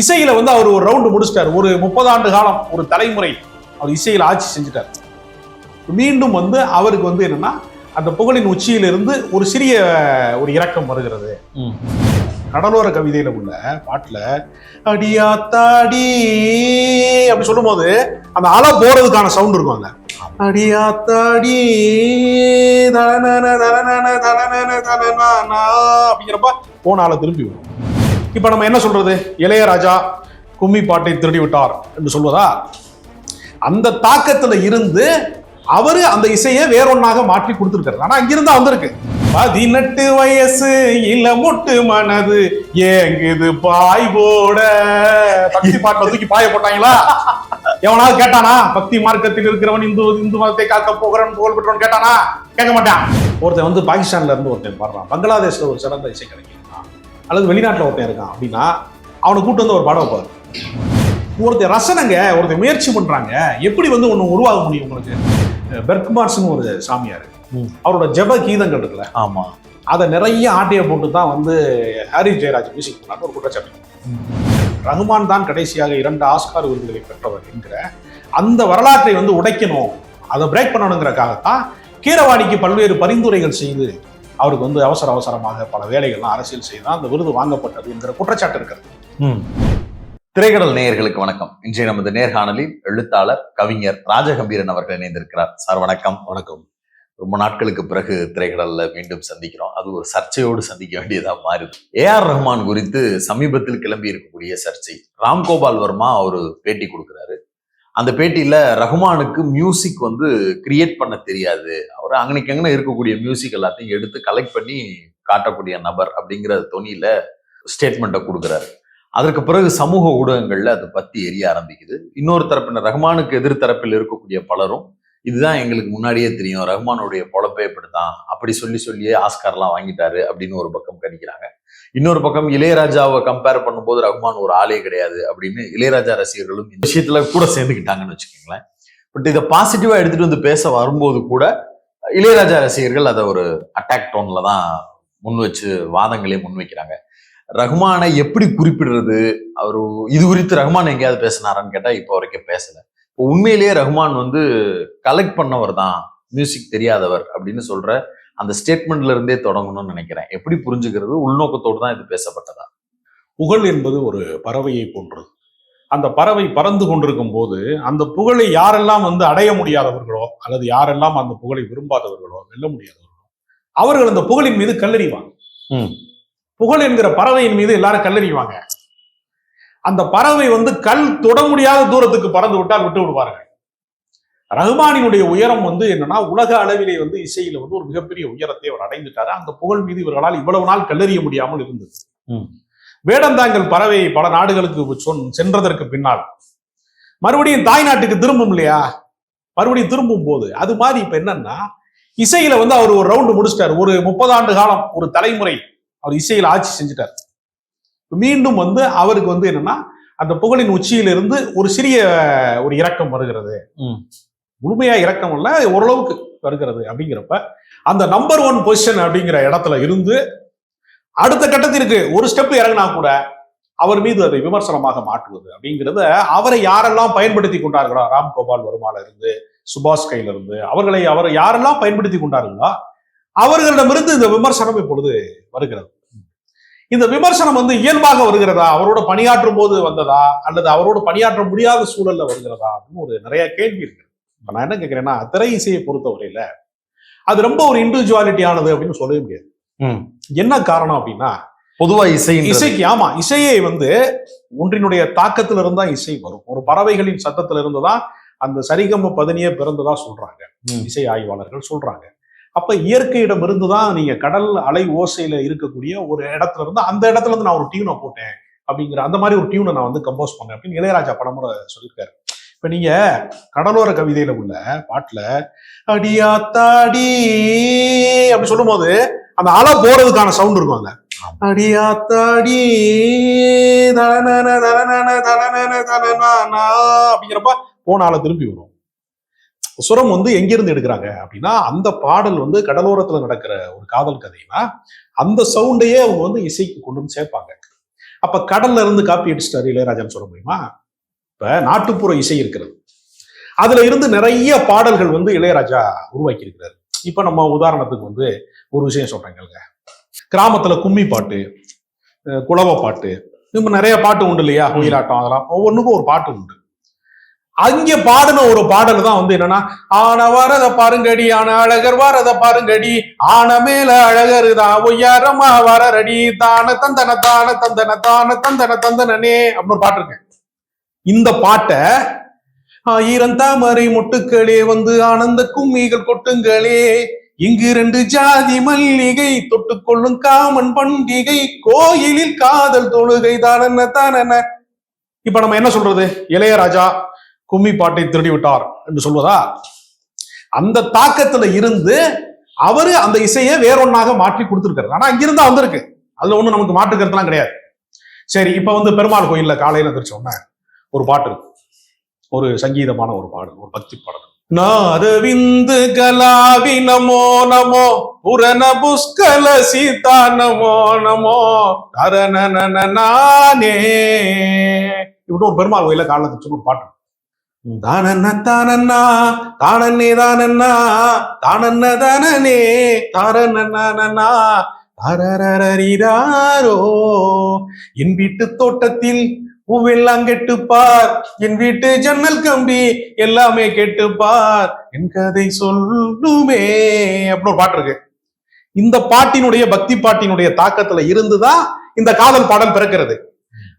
இசையில வந்து அவர் ஒரு ரவுண்டு முடிச்சிட்டார். ஒரு முப்பது ஆண்டு காலம் ஒரு தலைமுறை அவர் இசையில ஆட்சி செஞ்சுட்டார். மீண்டும் வந்து அவருக்கு வந்து என்னன்னா அந்த புகழின் உச்சியிலிருந்து ஒரு சிறிய ஒரு இறக்கம் வருகிறது. கடலோர கவிதையில உள்ள பாட்டுல அடியாத்தாடி அப்படி சொல்லும்போது அந்த அலை போறதுக்கான சவுண்ட் இருக்கும் அங்க அடியாத்தாடி அப்படிங்கிறப்ப போன ஆளை திரும்பி வரும் இப்ப நம்ம என்ன சொல்றது? இளையராஜா கும்மி பாட்டை திருடி விட்டார் என்று சொல்வதா? அந்த தாக்கத்துல இருந்து அவரு அந்த இசையை வேறொன்னாக மாற்றி கொடுத்துருக்காரு. ஆனா அங்கிருந்தா வந்திருக்கு. பதினெட்டு வயசு இல்ல முட்டு மனது ஏங்குது பாய் போட பக்தி பாட்டில் தூக்கி பாய போட்டாங்களா? எவனாவது கேட்டானா? பக்தி மார்க்கத்தில் இருக்கிறவன் இந்து இந்து மதத்தை காக்க போகிறவன் புகழ் பெற்றவன் கேட்டானா? கேட்க மாட்டான். ஒருத்தன் வந்து பாகிஸ்தான்ல இருந்து ஒருத்தன் பாடுறான். பங்களாதேஷ்ல ஒரு சிறந்த இசை கிடைக்கும் அல்லது வெளிநாட்டுல ஒருத்தன் இருக்கான் அப்படின்னா அவனை கூட்டு வந்து ஒரு பாடம் வைப்பாரு ஒருத்தர் ரசனைங்க ஒருத்தர் முயற்சி பண்றாங்க. எப்படி வந்து ஒண்ணு உருவாக முடியும் உங்களுக்கு? பெர்க்மார்ஸ்னு ஒரு சாமியார். அவரோட ஜெப கீதங்கள் இருக்குல்ல? ஆமா. அதை நிறைய ஆட்டைய போட்டு தான் வந்து ஹாரி ஜெயராஜ் மியூசிக் பண்ணாங்க ஒரு குற்றச்சாட்டு. ரகுமான் தான் கடைசியாக இரண்டு ஆஸ்கார் விருதுகளை பெற்றவர் என்கிற அந்த வரலாற்றை வந்து உடைக்கணும். அதை பிரேக் பண்ணணுங்கிறக்காகத்தான் கீரவாணிக்கு பல்வேறு பரிந்துரைகள் செய்து அவருக்கு வந்து அவசர அவசரமாக பல வேலைகள்லாம் அரசியல் செய்து தான் அந்த விருது வாங்கப்பட்டது என்கிற குற்றச்சாட்டு இருக்கிறது. திரைக்கடல் நேயர்களுக்கு வணக்கம். இன்றைய நமது நேர்காணலில் எழுத்தாளர் கவிஞர் ராஜகம்பீரன் அவர்கள் இணைந்திருக்கிறார். சார் வணக்கம். வணக்கம். ரொம்ப நாட்களுக்கு பிறகு திரைக்கடல்ல மீண்டும் சந்திக்கிறோம். அது ஒரு சர்ச்சையோடு சந்திக்க வேண்டியதா மாறுது. ஏ ஆர் ரஹ்மான் குறித்து சமீபத்தில் கிளம்பி இருக்கக்கூடிய சர்ச்சை. ராம்கோபால் வர்மா ஒரு பேட்டி கொடுக்கிறாரு. அந்த பேட்டியில் ரஹ்மானுக்கு மியூசிக் வந்து கிரியேட் பண்ண தெரியாது. அவர் அங்கனைக்கு இருக்கக்கூடிய மியூசிக் எல்லாத்தையும் எடுத்து கலெக்ட் பண்ணி காட்டக்கூடிய நபர் அப்படிங்கிற தொனியில் ஸ்டேட்மெண்ட்டை கொடுக்குறாரு. அதற்கு பிறகு சமூக ஊடகங்களில் அதை பற்றி எரிய ஆரம்பிக்குது. இன்னொரு தரப்பினர் ரஹ்மானுக்கு எதிர்த்தரப்பில் இருக்கக்கூடிய பலரும் இதுதான் எங்களுக்கு முன்னாடியே தெரியும். ரஹ்மானுடைய பொழப்பே இப்படிதான் அப்படி சொல்லி சொல்லியே ஆஸ்கார்லாம் வாங்கிட்டாரு அப்படின்னு ஒரு பக்கம் கணிக்கிறாங்க. இன்னொரு பக்கம் இளையராஜாவை கம்பேர் பண்ணும்போது ரஹ்மான் ஒரு ஆளே கிடையாது அப்படின்னு இளையராஜா ரசிகர்களும் இந்த விஷயத்துல கூட சேர்ந்துக்கிட்டாங்கன்னு வச்சுக்கோங்களேன். பட் இதை பாசிட்டிவா எடுத்துட்டு வந்து பேச வரும்போது கூட இளையராஜா ரசிகர்கள் அதை ஒரு அட்டாக் டோன்ல தான் முன் வச்சு வாதங்களே முன்வைக்கிறாங்க ரஹ்மானை எப்படி குறிப்பிடுறது? அவர் இது குறித்து ரஹ்மான் எங்கேயாவது பேசினாரான்னு கேட்டா இப்போ வரைக்கும் பேசலை. உண்மையிலேயே ரஹ்மான் வந்து கலெக்ட் பண்ணவர் தான் மியூசிக் தெரியாதவர் அப்படின்னு சொல்ற அந்த ஸ்டேட்மெண்ட்ல இருந்தே தொடங்கணும்னு நினைக்கிறேன். எப்படி புரிஞ்சுக்கிறது? உள்நோக்கத்தோடு தான் இது பேசப்பட்டதா? புகழ் என்பது ஒரு பறவையை போன்றது. அந்த பறவை பறந்து கொண்டிருக்கும் போது அந்த புகழை யாரெல்லாம் வந்து அடைய முடியாதவர்களோ அல்லது யாரெல்லாம் அந்த புகழை விரும்பாதவர்களோ வெல்ல முடியாதவர்களோ அவர்கள் அந்த புகழின் மீது கல்லறிவாங்க. புகழ் என்கிற பறவையின் மீது எல்லாரும் கல்லறிவாங்க. அந்த பறவை வந்து கல் தொட முடியாத தூரத்துக்கு பறந்து விட்டால் விட்டு விடுவார்கள். ரஹ்மானினுடைய உயரம் வந்து என்னன்னா உலக அளவிலே வந்து இசையில வந்து ஒரு மிகப்பெரிய உயரத்தை அவர் அடைந்துட்டாரு. அந்த புகழ் மீது இவர்களால் இவ்வளவு நாள் கல்லறிய முடியாமல் இருந்தது. வேடந்தாங்கல் பறவை பல நாடுகளுக்கு சொன்- சென்றதற்கு பின்னால் மறுபடியும் தாய் நாட்டுக்கு திரும்பும் இல்லையா? மறுபடியும் திரும்பும் போது அது மாதிரி இப்ப என்னன்னா இசையில வந்து அவர் ஒரு ரவுண்டு முடிச்சிட்டார். ஒரு முப்பது ஆண்டு காலம் ஒரு தலைமுறை அவர் இசையில ஆட்சி செஞ்சுட்டார். மீண்டும் வந்து அவருக்கு வந்து என்னன்னா அந்த புகழின் உச்சியிலிருந்து ஒரு சிறிய ஒரு இறக்கம் வருகிறது. முழுமையா இறக்கம் இல்ல ஓரளவுக்கு வருகிறது அப்படிங்கிறப்ப அந்த நம்பர் ஒன் பொசிஷன் அப்படிங்கிற இடத்துல இருந்து அடுத்த கட்டத்திற்கு ஒரு ஸ்டெப் இறங்கினா கூட அவர் மீது அதை விமர்சனமாக மாற்றுவது அப்படிங்கிறத அவரை யாரெல்லாம் பயன்படுத்தி கொண்டார்களோ? ராம் கோபால் வருமால இருந்து சுபாஷ் கையில இருந்து அவர்களை அவர் யாரெல்லாம் பயன்படுத்தி கொண்டார்களோ? அவர்களிடமிருந்து இந்த விமர்சனம் இப்பொழுது வருகிறது. இந்த விமர்சனம் வந்து இயல்பாக வருகிறதா? அவரோட பணியாற்றும் போது வந்ததா? அல்லது அவரோடு பணியாற்ற முடியாத சூழல்ல வருகிறதா? அப்படின்னு ஒரு நிறைய கேள்வி இருக்கு. இப்ப நான் என்ன கேட்கிறேன்னா திரை இசையை பொறுத்தவரையில அது ரொம்ப ஒரு இண்டிவிஜுவாலிட்டி ஆனது அப்படின்னு சொல்லவே முடியாது. என்ன காரணம் அப்படின்னா பொதுவா இசை இசைக்கு ஆமா இசையை வந்து ஒன்றினுடைய தாக்கத்துல இருந்தா இசை வரும். ஒரு பறவைகளின் சத்தத்துல இருந்துதான் அந்த சரிகம பதினியே பிறந்ததா சொல்றாங்க. இசை ஆய்வாளர்கள் சொல்றாங்க. அப்ப இயற்கையிடம் இருந்துதான் நீங்க கடல் அலை ஓசையில இருக்கக்கூடிய ஒரு இடத்துல இருந்து அந்த இடத்துல இருந்து நான் ஒரு டியூனை போட்டேன் அப்படிங்கிற அந்த மாதிரி ஒரு டியூனை நான் வந்து கம்போஸ் பண்ணேன் அப்படின்னு இளையராஜா படமுறை சொல்லியிருக்காரு இப்ப நீங்க கடலோர கவிதையில உள்ள பாட்டுல அடியாத்தாடி அப்படி சொல்லும் போது அந்த அலை போறதுக்கான சவுண்ட் இருக்கும் அங்க அடியாத்தாடி அப்படிங்கிறப்ப போன ஆளை திருப்பி வரும் சுரம் வந்து எங்கிருந்து எடுக்கிறாங்க அப்படின்னா அந்த பாடல் வந்து கடலோரத்துல நடக்கிற ஒரு காதல் கதைனா அந்த சவுண்டையே அவங்க வந்து இசைக்கு கொண்டு வந்து சேர்ப்பாங்க. அப்ப கடல்ல இருந்து காப்பி அடிச்சிட்டாரு இளையராஜான்னு சொல்ல முடியுமா? இப்ப நாட்டுப்புற இசை இருக்கிறது. அதுல இருந்து நிறைய பாடல்கள் வந்து இளையராஜா உருவாக்கி இருக்கிறாரு இப்ப நம்ம உதாரணத்துக்கு வந்து ஒரு விஷயம் சொல்றேங்க கிராமத்துல கும்மி பாட்டு குலவ பாட்டு இப்ப நிறைய பாட்டு உண்டு இல்லையா? ஒயிலாட்டம் அதெல்லாம் ஒவ்வொன்றுக்கும் ஒரு பாட்டு உண்டு. அங்க பாடின ஒரு பாடல் தான் வந்து என்னன்னா ஆன வரத பாருங்கடி ஆன அழகர் வரத பாருங்கடி ஆன மேல அழகர் தான் ஒய்யாரமா வரரடி தான தந்தன தான தந்தன தான தந்தன தந்தனனே அப்படின்னு பாட்டு இருக்கு. இந்த பாட்டை ஆயிரம் தாமரை மொட்டுக்களே வந்து ஆனந்த கும்மிகள் கொட்டுங்களே இங்கு ரெண்டு ஜாதி மல்லிகை தொட்டுக்கொள்ளும் காமன் பண்டிகை கோயிலில் காதல் தொழுகை தானன என்ன இப்ப நம்ம என்ன சொல்றது? இளையராஜா கும்மி பாட்டை திருடி விட்டார் என்று சொல்வதா? அந்த தாக்கத்துல இருந்து அவரு அந்த இசையை வேறொன்னாக மாற்றி கொடுத்திருக்காரு. ஆனா அங்கிருந்தா வந்திருக்கு. அதுல ஒண்ணும் நமக்கு மாற்றுக்கிறதுலாம் கிடையாது. சரி இப்ப வந்து பெருமாள் கோயில்ல காலையில எந்திரிச்ச ஒரு பாட்டு இருக்கு. ஒரு சங்கீதமான ஒரு பாடல் ஒரு பக்தி பாடல். நாதவிந்து கலாவி நமோ நமோ புரண புஷ்கல சீதா நமோ நமோ தரணன நானே. இப்படி ஒரு பெருமாள் கோயில காலத்துக்கு சொல்லி ஒரு பாட்டு தானன்ன தானண்ணா தானன்னே தானண்ணா தானன்ன தானனே தாரனன்னா தாரரரிராரோ என் வீட்டு தோட்டத்தில் பூவெல்லாம் கெட்டுப்பார். என் வீட்டு ஜன்னல் கம்பி எல்லாமே கெட்டுப்பார். என் கதை சொல்லுமே அப்படின்னு ஒரு பாட்டு இருக்கு. இந்த பாட்டினுடைய பக்தி பாட்டினுடைய தாக்கத்துல இருந்துதான் இந்த காதல் பாடல் பிறக்கிறது.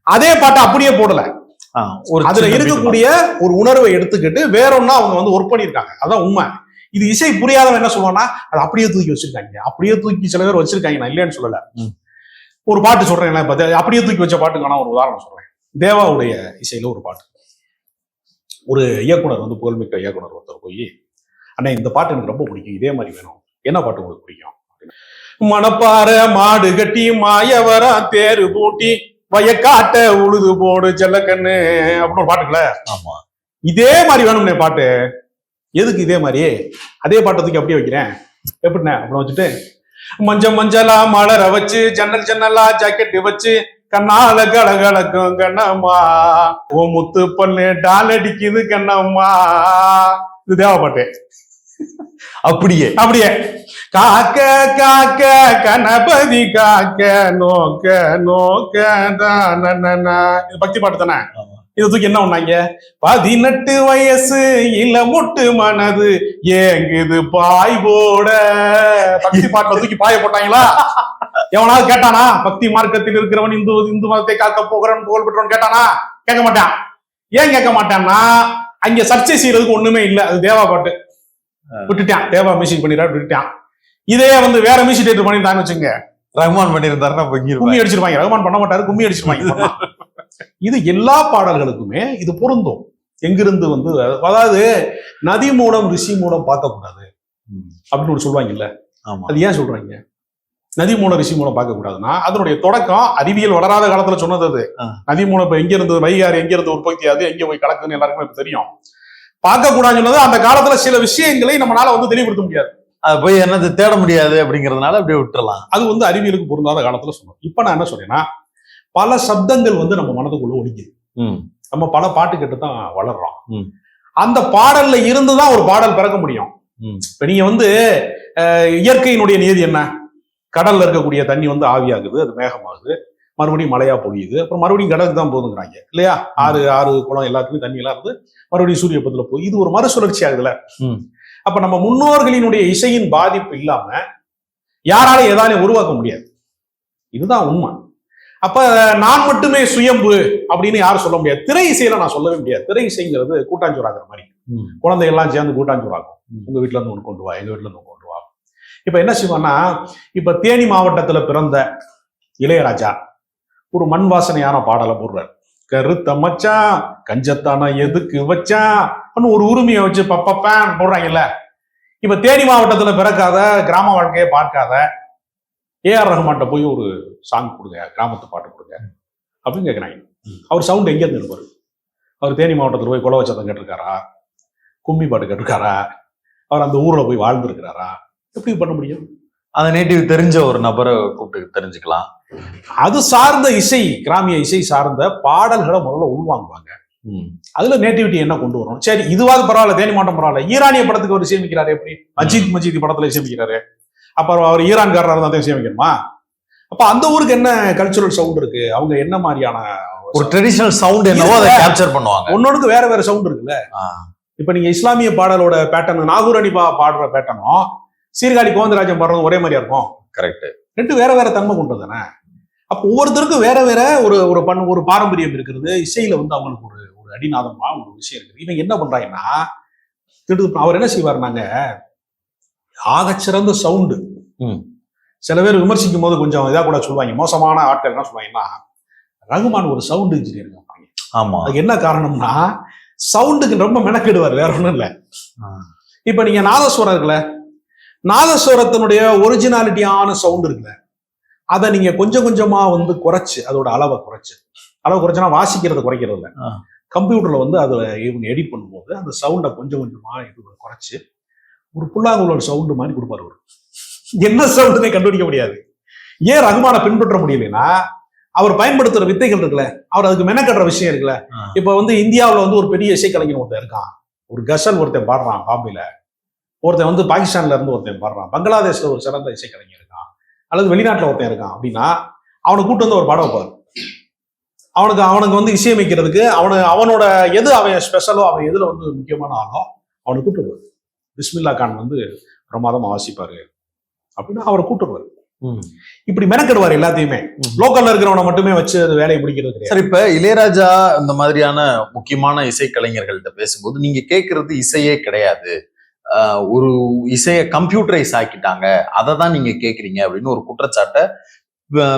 அதே பாட்டை அப்படியே போடல. அதுல சின்ன இருக்கக்கூடிய ஒரு உணர்வை எடுத்துக்கிட்டு வேறொன்னா அவங்க வந்து ஒர்க் பண்ணியிருக்காங்க. அதான் உண்மை. இது இசை புரியாதவன் என்ன சொல்லுவான்னா அது அப்படியே தூக்கி வச்சிருக்காங்க. அப்படியே தூக்கி சில பேர் வச்சிருக்காங்க. நான் இல்லைன்னு சொல்லல. ஒரு பாட்டு சொல்றேன் அப்படியே தூக்கி வச்ச பாட்டுக்கான ஒரு உதாரணம் சொல்றேன். தேவாவுடைய இசையில ஒரு பாட்டு. ஒரு இயக்குனர் வந்து புகழ்மிக்க இயக்குனர் ஒருத்தர் போய் அண்ணா இந்த பாட்டு எனக்கு ரொம்ப பிடிக்கும். இதே மாதிரி வேணும். என்ன பாட்டு உங்களுக்கு பிடிக்கும்? மணப்பாற மாடு கட்டி மாயவரா தேரு பூட்டி வயக்காட்ட உழுது போடு செல்லக்கண்ணு அப்படின்னு ஒரு பாட்டுக்குல ஆமா. இதே மாதிரி வேணும்னே பாட்டு. எதுக்கு இதே மாதிரி அதே பாட்டை தூக்கி அப்படியே வைக்கிறேன். எப்படிண்ணே? அப்படின்னு வச்சுட்டு மஞ்ச மஞ்சளா மலர வச்சு ஜன்னல் ஜன்னலா ஜாக்கெட் வச்சு கண்ணால கலகலக்கும் கண்ணம்மா. ஓ முத்து பொண்ணு டால் அடிக்குது கண்ணம்மா. இது தேவ பாட்டு. அப்படியே. அப்படியே. காக்க காக்க கணபதி காக்க நோக்க நோக்க. இது பக்தி பாட்டு தானே. இதை தூக்கி என்ன பண்ணாங்க? பதினெட்டு வயசு இல்ல முட்டு மனது ஏங்குது பாய் போட. பக்தி பாட்டுல தூக்கி பாய போட்டாங்களா? எவனாவது கேட்டானா? பக்தி மார்க்கத்தில் இருக்கிறவன் இந்து இந்து மதத்தை காக்க போகிறவன் புகழ் பெற்றவன் கேட்டானா? கேட்க மாட்டான். ஏன் கேட்க மாட்டான்னா அங்க சர்ச்சை செய்யறதுக்கு ஒண்ணுமே இல்ல. அது தேவா பாட்டு. விட்டுட்டான். தேவா மியூசிக் பண்ணிடுறா விட்டுட்டான். இதே வந்து வேற மியூசிக் டேட்டர் பண்ணிருந்தான்னு வச்சுங்க ரஹ்மான் பண்ணியிருந்தாருன்னா கும்மி அடிச்சிருப்பாங்க ரகுமான் பண்ண மாட்டாரு கும்மி அடிச்சிருப்பாங்க. இது எல்லா பாடல்களுக்குமே இது பொருந்தும். எங்கிருந்து வந்து அதாவது நதி மூலம் ரிஷி மூலம் பார்க்க கூடாது ம். அப்படின்னு ஒரு சொல்லுவாங்கல்ல. அது ஏன் சொல்றாங்க? நதி மூலம் ரிஷி மூலம் பார்க்க கூடாதுன்னா அதனுடைய தொடக்கம் அறிவியல் வளராத காலத்துல சொன்னது அது. நதி மூலம் இப்ப எங்க இருந்து வைகாறு எங்க இருந்து உற்பத்தி ஆகுது எங்க போய் கலக்குன்னு எல்லாருக்குமே தெரியும். பார்க்க கூடாதுன்னு சொன்னது அந்த காலத்துல சில விஷயங்களை நம்மளால வந்து தெளிவுபடுத்த முடியாது. அது போய் என்னது தேட முடியாது அப்படிங்கறதுனால அப்படியே விட்டுறலாம். அது வந்து அறிவியலுக்கு பொருந்தாத காலத்துல சொன்னோம். இப்ப நான் என்ன சொல்றேன்னா பல சப்தங்கள் வந்து நம்ம மனதுக்குள்ள ஒழிக்குது. நம்ம பல பாட்டு கேட்டு தான் வளர்றோம். அந்த பாடல்ல இருந்து தான் ஒரு பாடல் பிறக்க முடியும். இப்ப நீங்க வந்து இயற்கையினுடைய நியதி என்ன? கடல்ல இருக்கக்கூடிய தண்ணி வந்து ஆவியாகுது அது மேகமாகுது. மறுபடியும் மழையா பொழியுது. அப்புறம் மறுபடியும் கடலுக்கு தான் போகுதுங்கிறாங்க. இல்லையா? ஆறு ஆறு குளம் எல்லாத்துக்கும் தண்ணி எல்லாம் இருந்து மறுபடியும் சூரிய பத்துல போய் இது ஒரு மறுசுழற்சி ஆகுதுல. அப்ப நம்ம முன்னோர்களினுடைய இசையின் பாதிப்பு இல்லாம யாராலையும் எதாலையும் உருவாக்க முடியாது. இதுதான் உண்மை. அப்ப நான் மட்டுமே சுயம்பு அப்படின்னு யாரும் சொல்ல முடியாது. திரை இசையில நான் சொல்லவே முடியாது. திரை இசைங்கிறது கூட்டாஞ்சோறாகிற மாதிரி. குழந்தைகள்லாம் சேர்ந்து கூட்டாஞ்சோறாகும். உங்க வீட்ல இருந்து ஒன்று கொண்டு வா எங்க வீட்ல இருந்து கொண்டு வா. இப்ப என்ன செய்வான்னா இப்ப தேனி மாவட்டத்துல பிறந்த இளையராஜா ஒரு மண் வாசனையான பாடலை போடுறாரு. கருத்த மச்சான் கஞ்சத்தானா எதுக்கு வச்சான் அப்படின்னு ஒரு உரிமையை வச்சு பப்பப்பேன் போடுறாங்கல்ல. இப்ப தேனி மாவட்டத்துல பிறக்காத கிராம வாழ்க்கையை பார்க்காத ஏஆர் ரஹ்மான்ட்ட போய் ஒரு சாங் கொடுங்க கிராமத்து பாட்டு கொடுங்க அப்படின்னு கேட்குறாங்க அவர் சவுண்ட் எங்கேருந்து இருந்து அவர் தேனி மாவட்டத்தில் போய் குலவ சத்தம் கேட்டிருக்காரா? கும்மி பாட்டு கேட்டிருக்காரா? அவர் அந்த ஊரில் போய் வாழ்ந்துருக்கிறாரா? எப்படி பண்ண முடியும்? அந்த நேட்டிவ் தெரிஞ்ச ஒரு நபரை கூப்பிட்டு தெரிஞ்சுக்கலாம். அது சார்ந்த இசை கிராமிய இசை சார்ந்த பாடல்களை முதல்ல உள்வாங்குவாங்க. அதுல நேட்டிவிட்டி என்ன கொண்டு வரும் சரி இதுவாது பரவாயில்ல தேனி மாட்டம் பரவாயில்ல. ஈரானிய படத்துக்கு அவர் இசையமைக்கிறாரு எப்படி? மஜித் மஜித் படத்துல இசையமைக்கிறாரு அப்புறம் அவர் ஈரான்காரராக இருந்தா தான் இசையமைக்கணுமா அப்ப அந்த ஊருக்கு என்ன கல்ச்சுரல் சவுண்ட் இருக்கு? அவங்க என்ன மாதிரியான ஒரு ட்ரெடிஷனல் சவுண்ட் என்னவோ அதை கேப்சர் பண்ணுவாங்க. ஒன்னொன்னுக்கு வேற வேற சவுண்ட் இருக்குல்ல. இப்ப நீங்க இஸ்லாமிய பாடலோட பேட்டர்ன் நாகூர் அணி பா- பாடுற பேட்டர்னும் சீர்காழி கோவிந்தராஜன் பாடுறதும் ஒரே மாதிரியா இருக்கும்? கரெக்ட் ரெண்டு வேற வேற தன்மை கொண்டது தானே அப்போ ஒவ்வொருத்தருக்கும் வேற வேற ஒரு ஒரு பண் ஒரு பாரம்பரியம் இருக்கிறது. இசையில வந்து அவங்களுக்கு ஒரு ஒரு அடிநாதமா ஒரு விஷயம் இருக்குது. இவங்க என்ன பண்றாங்கன்னா திடு அவர் என்ன செய்வாருனாங்க ஆகச்சிறந்த சவுண்டு. சில பேர் விமர்சிக்கும் போது கொஞ்சம் இதா கூட சொல்லுவாங்க. மோசமான ஆட்கள் என்ன சொல்லுவாங்கன்னா ரகுமான் ஒரு சவுண்ட் இன்ஜினியர் ஆமா. அதுக்கு என்ன காரணம்னா சவுண்டுக்கு ரொம்ப மெனக்கெடுவார். வேற ஒண்ணும் இல்ல. இப்ப நீங்க நாதஸ்வரம் இருக்குல்ல நாதஸ்வரத்தினுடைய ஒரிஜினாலிட்டியான சவுண்ட் இருக்குல்ல அதை நீங்க கொஞ்சம் கொஞ்சமா வந்து குறைச்சு அதோட அளவை குறைச்சு. அளவு குறைச்சுனா வாசிக்கிறத குறைக்கிறது இல்ல. கம்ப்யூட்டர்ல வந்து அதை இவங்க எடிட் பண்ணும்போது அந்த சவுண்டை கொஞ்சம் கொஞ்சமா இது குறைச்சு ஒரு புல்லாங்குழல் சவுண்டு மாதிரி கொடுப்பாரு அவரு. என்ன சவுண்டுனே கண்டுபிடிக்க முடியாது. ஏன் ரகுமானை பின்பற்ற முடியலன்னா அவர் பயன்படுத்துற வித்தைகள் இருக்குல்ல அவர் அதுக்கு மெனக்கடுற விஷயம் இருக்குல்ல. இப்ப வந்து இந்தியாவுல வந்து ஒரு பெரிய இசைக்கலைஞர் ஒருத்தன் இருக்கான். ஒரு கசல் ஒருத்தன் பாடுறான் பாம்பேல. ஒருத்தன் வந்து பாகிஸ்தான்ல இருந்து ஒருத்தன் பாடுறான். பங்களாதேஷ்ல ஒரு சிறந்த இசைக்கலைஞர் அல்லது வெளிநாட்டுல ஒருத்தன் இருக்கான் அப்படின்னா அவனை கூட்டு வந்து ஒரு பாட. வைப்பாரு அவனுக்கு அவனுக்கு வந்து இசையமைக்கிறதுக்கு அவனு அவனோட எது அவன் ஸ்பெஷலோ அவன் எதுல வந்து முக்கியமான ஆளோ அவனை கூட்டுருவாரு பிஸ்மில்லா கான் வந்து பிரமாதமா வாசிப்பாரு அப்படின்னா அவரை ம். இப்படி மெனக்கெடுவார் எல்லாத்தையுமே. லோக்கல்ல இருக்கிறவனை மட்டுமே வச்சு அது வேலையை முடிக்கிறது கிடையாது. சரி இப்ப இளையராஜா இந்த மாதிரியான முக்கியமான இசைக்கலைஞர்கள்ட்ட பேசும்போது நீங்க கேட்கறது இசையே கிடையாது. ஒரு இசையை கம்ப்யூட்டரைஸ் ஆக்கிட்டாங்க. அதை தான் நீங்க கேட்குறீங்க அப்படின்னு ஒரு குற்றச்சாட்டை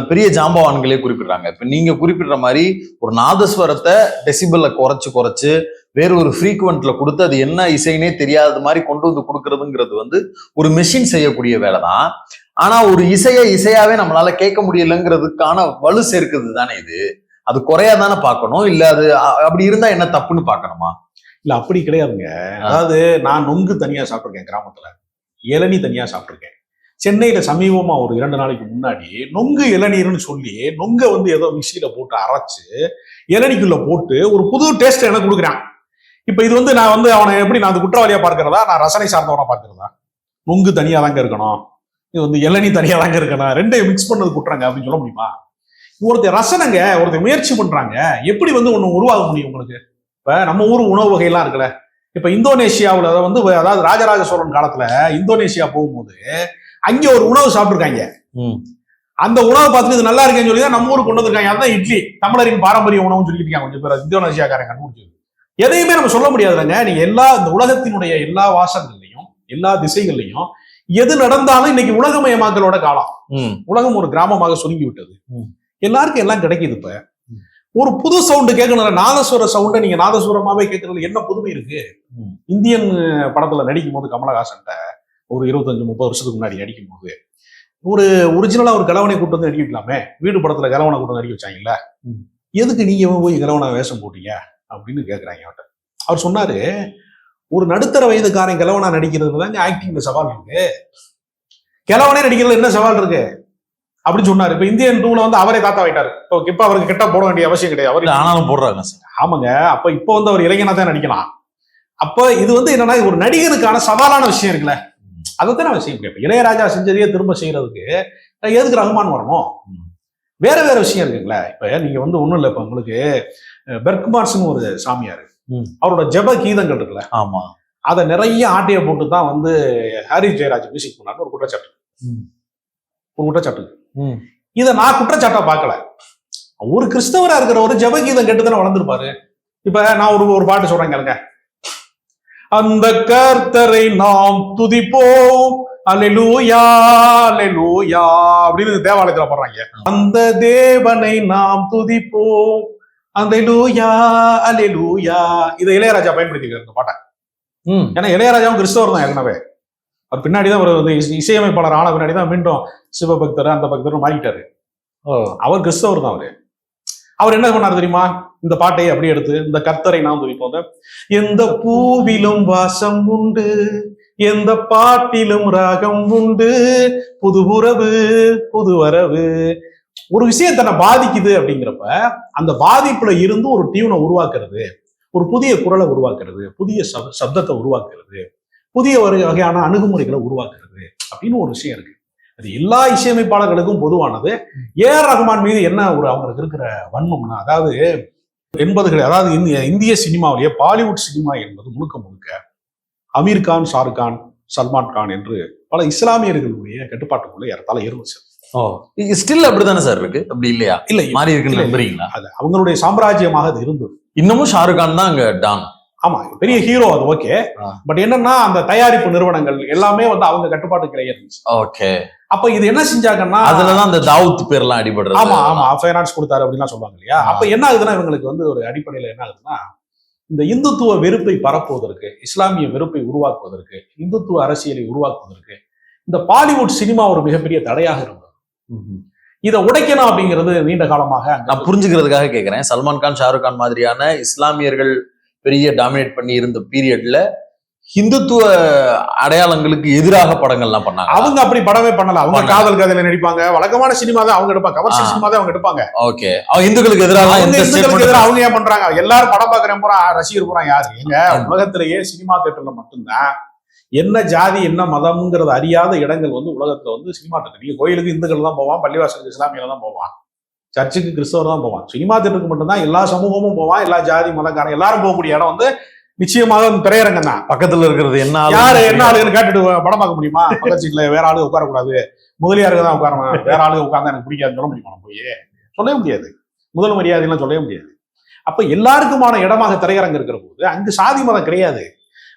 பெரிய ஜாம்பவான்களே குறிப்பிடுறாங்க. இப்ப நீங்க குறிப்பிடுற மாதிரி ஒரு நாதஸ்வரத்தை டெசிபல்ல குறைச்சு குறைச்சு வேற ஒரு ஃப்ரீக்குவெண்ட்ல கொடுத்து அது என்ன இசைனே தெரியாத மாதிரி கொண்டு வந்து கொடுக்கறதுங்கிறது வந்து ஒரு மெஷின் செய்யக்கூடிய வேலை தான். ஆனா ஒரு இசையை இசையாவே நம்மளால கேட்க முடியலங்கிறதுக்கான வலு சேர்க்கிறது தானே இது? அது குறையா தானே பார்க்கணும்? இல்ல அது அப்படி இருந்தா என்ன தப்புன்னு பார்க்கணுமா? இல்ல அப்படி கிடையாதுங்க. அதாவது நான் நொங்கு தனியா சாப்பிட்டிருக்கேன் கிராமத்துல. இளநீ தனியா சாப்பிட்டிருக்கேன். சென்னையில சமீபமா ஒரு இரண்டு நாளைக்கு முன்னாடி நொங்கு இளநீர்னு சொல்லி நொங்க வந்து ஏதோ மிக்சியில போட்டு அரைச்சு இளநீக்குள்ள போட்டு ஒரு புது டேஸ்ட் எனக்கு கொடுக்குறான். இப்ப இது வந்து நான் வந்து அவனை எப்படி நான் அது குற்றவாளியா பார்க்கிறதா? நான் ரசனை சார்ந்தவனா பார்க்கிறதா? நொங்கு தனியா தாங்க இருக்கணும். இது வந்து இளநீ தனியா தாங்க இருக்கணும். ரெண்டையும் மிக்ஸ் பண்ணது குற்றாங்க அப்படின்னு சொல்ல முடியுமா? ஒருத்தர் ரசனைங்க ஒருத்தர் முயற்சி பண்றாங்க. எப்படி வந்து ஒண்ணு உருவாக முடியும் உங்களுக்கு? இப்ப நம்ம ஊர் உணவு வகையெல்லாம் இருக்குல்ல. இப்ப இந்தோனேஷியாவுல வந்து அதாவது ராஜராஜ சோழன் காலத்துல இந்தோனேஷியா போகும்போது அங்க ஒரு உணவு சாப்பிட்டுருக்காங்க. ம். அந்த உணவை பார்த்துட்டு இது நல்லா இருக்கேன்னு சொல்லி தான் நம்ம ஊருக்கு கொண்டு வந்திருக்காங்க. அதான் இட்லி. தமிழரின் பாரம்பரிய உணவுன்னு சொல்லிட்டு இருக்காங்க கொஞ்சம் பேர். இந்தோனேஷியாக்காரன் கண்டுபிடிச்சது. எதையுமே நம்ம சொல்ல முடியாதுல்லங்க நீங்க எல்லா இந்த உலகத்தினுடைய எல்லா வாசல்கள்லையும் எல்லா திசைகள்லையும் எது நடந்தாலும் இன்னைக்கு உலகமயமாக்கலோட காலம். உலகம் ஒரு கிராமமாக சுருங்கி விட்டது. எல்லாருக்கும் எல்லாம் கிடைக்குது இப்ப. ஒரு புது சவுண்டு கேட்கணும் நாதஸ்வர சவுண்டை நீங்க நாதஸ்வரமாவே கேட்கறதுல என்ன புதுமை இருக்கு. இந்தியன் படத்துல நடிக்கும் போது கமலஹாசன்ட்ட ஒரு இருபத்தஞ்சு முப்பது வருஷத்துக்கு முன்னாடி நடிக்கும் போது ஒரு ஒரிஜினலா ஒரு கலவனை கூட்டு வந்து நடிக்க வைக்கலாமே வீடு படத்துல கலவனை கூட்டு வந்து நடிக்க வச்சாங்கல்ல. எதுக்கு நீங்க போய் கலவனை வேஷம் போட்டீங்க? அப்படின்னு கேக்குறாங்க அவர்கிட்ட அவர் சொன்னாரு ஒரு நடுத்தர வயதுக்காரன் கிழவனா நடிக்கிறது தாங்க ஆக்டிங்ல சவால் இருக்கு. கிழவனே நடிக்கிறதுல என்ன சவால் இருக்கு? அப்படின்னு சொன்னாரு. இப்ப இந்தியன் டூல வந்து அவரே தாத்தா ஆயிட்டாரு இப்போ இப்ப அவருக்கு கிட்ட போட வேண்டிய அவசியம் கிடையாது. அவர் ஆனாலும் போடுறாங்க சார். ஆமாங்க. அப்ப இப்போ வந்து அவர் இளைஞனா தான் நடிக்கலாம். அப்ப இது வந்து என்னன்னா ஒரு நடிகனுக்கான சவாலான விஷயம் இருக்குல்ல. அதைத்தான் நான் செய்ய முடியும். இளையராஜா செஞ்சதையே திரும்ப செய்யறதுக்கு எதுக்கு ரகுமான் வரணும். வேற வேற விஷயம் இருக்குங்களா. இப்ப நீங்க வந்து ஒண்ணும் இல்லை இப்ப உங்களுக்கு பெர்க்மார்ஸ்னு ஒரு சாமியார். அவரோட ஜெப கீதங்கள் இருக்குல்ல. ஆமா. அதை நிறைய ஆட்டையை போட்டு தான் வந்து ஹாரி ஜெயராஜ் மியூசிக் பண்ணாருன்னு ஒரு குற்றச்சாட்டு. ஒரு குற்றச்சாட்டு. இதை நான் குற்றச்சாட்டா பார்க்கல. ஒரு கிறிஸ்தவரா இருக்கிற ஒரு ஜெபகீதம் கேட்டு தானே வளர்ந்துருப்பாரு. இப்ப நான் ஒரு ஒரு பாட்டு சொல்றேன் கேளுங்க. அந்த கர்த்தரை நாம் துதிப்போம். அல்லேலூயா அல்லேலூயா அப்படின்னு தேவாலயத்துல பாடுறாங்க. அந்த தேவனை நாம் துதிப்போம். அல்லேலூயா அல்லேலூயா இதை இளையராஜா பயன்படுத்திக்கிறார் இந்த பாட்டை. ஏன்னா இளையராஜாவும் கிறிஸ்தவர் தான் ஏற்கனவே. அவர் பின்னாடி தான் ஒரு இசையமைப்பாளர் ஆன பின்னாடி தான் மீண்டும் சிவபக்தர் அந்த பக்தர் மாறிட்டாரு ஓ. அவர் கிறிஸ்தவர் தான் அவரு. அவர் என்ன பண்ணாரு தெரியுமா? இந்த பாட்டை அப்படியே எடுத்து இந்த கர்த்தரை நாம் துதிப்போம். எந்த பூவிலும் வாசம் உண்டு எந்த பாட்டிலும் ராகம் உண்டு புது உறவு புது வரவு. ஒரு விஷயம் தன்னை பாதிக்குது அப்படிங்கிறப்ப அந்த பாதிப்புல இருந்து ஒரு டியூனை உருவாக்குறது ஒரு புதிய குரலை உருவாக்குறது புதிய சப் சப்தத்தை உருவாக்குறது. புதிய ஒரு வகையான அணுகுமுறைகளை உருவாக்குறது அப்படின்னு ஒரு விஷயம் இருக்கு. அது எல்லா இசையமைப்பாளர்களுக்கும் பொதுவானது. ஏ ஆர் ரஹ்மான் மீது என்ன ஒரு அவங்களுக்கு இருக்கிற வன்மம்னா அதாவது எண்பதுகள் அதாவது இந்திய இந்திய சினிமாவிலேயே பாலிவுட் சினிமா என்பது முழுக்க முழுக்க அமீர் கான் ஷாருக் கான் சல்மான் கான் என்று பல இஸ்லாமியர்களுடைய கட்டுப்பாட்டுக்குள்ள ஏறத்தாழ இருந்துச்சு ஓ ஸ்டில் அப்படிதானே சார் இருக்கு? அப்படி இல்லையா? இல்லை மாறி இருக்குன்னு. நம்புறீங்களா? அது அவங்களுடைய சாம்ராஜ்யமாக அது இருந்தது. இன்னமும் ஷாருக் கான் தான் அங்க டான் ஆமா பெரிய ஹீரோ அது ஓகே. பட் என்னன்னா அந்த தயாரிப்பு நிறுவனங்கள் எல்லாமே வந்து அவங்க கட்டுப்பாட்டுக்குள்ளே இருந்துச்சு. ஓகே அப்ப இது என்ன செஞ்சாங்கன்னா அதுலதான் அந்த தாவூத் பேர்லாம் அடிபடுறது. ஆமா ஆமா ஃபைனான்ஸ் கொடுத்தாரு அப்படின்லாம் சொல்லுவாங்க இல்லையா. அப்ப என்ன ஆகுதுன்னா இவங்களுக்கு வந்து ஒரு அடிப்படையில என்ன ஆகுதுன்னா இந்த இந்துத்துவ வெறுப்பை பரப்புவதற்கு இஸ்லாமிய வெறுப்பை உருவாக்குவதற்கு இந்துத்துவ அரசியலை உருவாக்குவதற்கு இந்த பாலிவுட் சினிமா ஒரு மிகப்பெரிய தடையாக இருந்தது. இதை உடைக்கணும் அப்படிங்கிறது நீண்ட காலமாக நான் புரிஞ்சுக்கிறதுக்காக கேக்குறேன். சல்மான் கான் ஷாருக் கான் மாதிரியான இஸ்லாமியர்கள் பெரிய டாமினேட் பண்ணி இருந்த பீரியட்ல ஹிந்துத்துவ அடையாளங்களுக்கு எதிராக படங்கள்லாம் பண்ணாங்க. அவங்க அப்படி படமே பண்ணல. அவங்க. காதல் கதையில நடிப்பாங்க. வழக்கமான சினிமா தான் அவங்க எடுப்பாங்க கமர்ஷியல். சினிமா தான் அவங்க எடுப்பாங்க. ஓகே. அவங்க இந்துக்களுக்கு எதிராக இந்துக்களுக்கு ஸ்டேட்மெண்ட் எதிரா அவங்க ஏன் பண்றாங்க? எல்லாரும் படம் பாக்குறேன் பூரா ரசிகர் பூரா யாரு? எங்க உலகத்திலேயே சினிமா தேட்டர்ல மட்டும்தான் என்ன ஜாதி என்ன மதம்ங்கிறது அறியாத இடங்கள் வந்து உலகத்துல வந்து சினிமா தேட்டர் நீங்க கோயிலுக்கு இந்துக்கள் தான் போவான் பள்ளிவாசலுக்கு இஸ்லாமியில தான் போவான். சர்ச்சுக்கு கிறிஸ்தவர் தான் போவான். சினிமா தேட்டருக்கு மட்டும்தான் எல்லா சமூகமும் போவான் எல்லா ஜாதி மதக்காரன் எல்லாரும் போகக்கூடிய இடம் வந்து நிச்சயமாக திரையரங்கம் தான். பக்கத்துல இருக்கிறது என்ன? யாரு என்ன ஆளுன்னு கேட்டுட்டு படம் பார்க்க முடியுமா? பக்கத்து சீட்ல வேற ஆளு உட்காரக்கூடாது. முதலியாருக்கு தான் உட்காரணும். வேற ஆளு உட்கார்ந்தா எனக்கு பிடிக்காதுன்னு சொல்ல முடியுமா போய்? சொல்லவே முடியாது. முதல் மரியாதைலாம் சொல்லவே முடியாது. அப்ப எல்லாருக்குமான இடமாக திரையரங்கு இருக்கிற போது அங்கு சாதி மதம் கிடையாது.